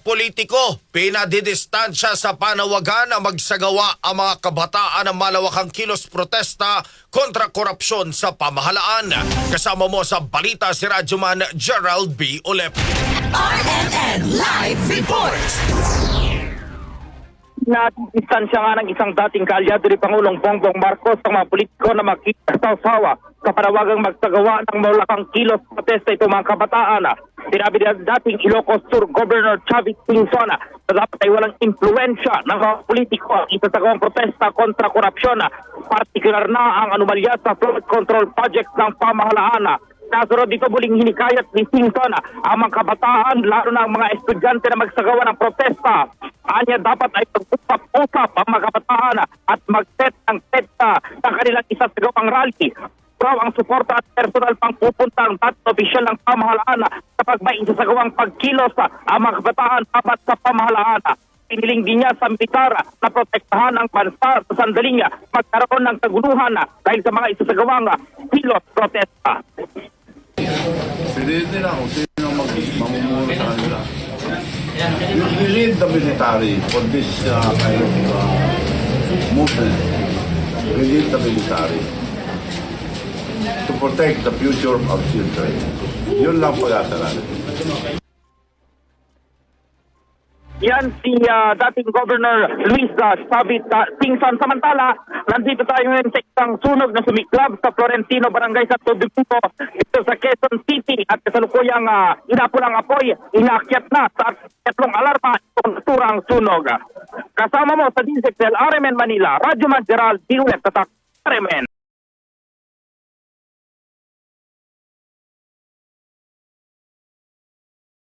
politiko, pinadidistansya sa panawagan na magsagawa ang mga kabataan ng malawakang kilos protesta kontra korupsyon sa pamahalaan. Kasama mo sa balita si Radyoman Gerald B. Ulep. RMN Live Report! Na distansya nga ng isang dating kaalyado ni Pangulong Bongbong Marcos ang mga politiko na makita sa usawa sa panawagang magsagawa ng maulakang kilos protesta ito mga kabataan. Sinabi ng dating Ilocos Sur Governor Chavez Singson na dapat ay walang impluensya ng mga politiko ang isasagawang protesta kontra korupsyon. Partikular na ang anomalya sa flood control project ng pamahalaan. Kasunod dito muling hinikayat ni Singson ang mga kabataan, lalo na ang mga estudyante na magsagawa ng protesta. Anya dapat ay pag-usap-usap ang mga kabataan at mag-set ng petsa sa kanilang isasagawang rally. Raw ang suporta at personal pang pupunta ang dating opisyal ng pamahalaan kapag may isasagawang pagkilos ang mga kabataan dapat sa pamahalaan. Piniling din niya sa militar na protektahan ang bansa sa sandaling magkaroon ng kaguluhan dahil sa mga isasagawang kilos protesta. Piliin nila kung sino mag mamumuno sa kanila. You, you need the military for this uh, kind of uh, movement. We need the military to protect the future of children. Yun lang pag-asa natin. Yan si ah, dating Governor Luis uh, Sabit uh, Singson. Samantala, nandito tayo ngayon sa isang sunog na sumiklab sa Florentino Barangay sa Todubuco ito sa Quezon City at kasalukuyang uh, inapul ang apoy, inakyat na sa tatlong alarma itong naturang sunog. Kasama mo sa DZXL RMN Manila, Radyo Man Gerald, Tatak, RMN.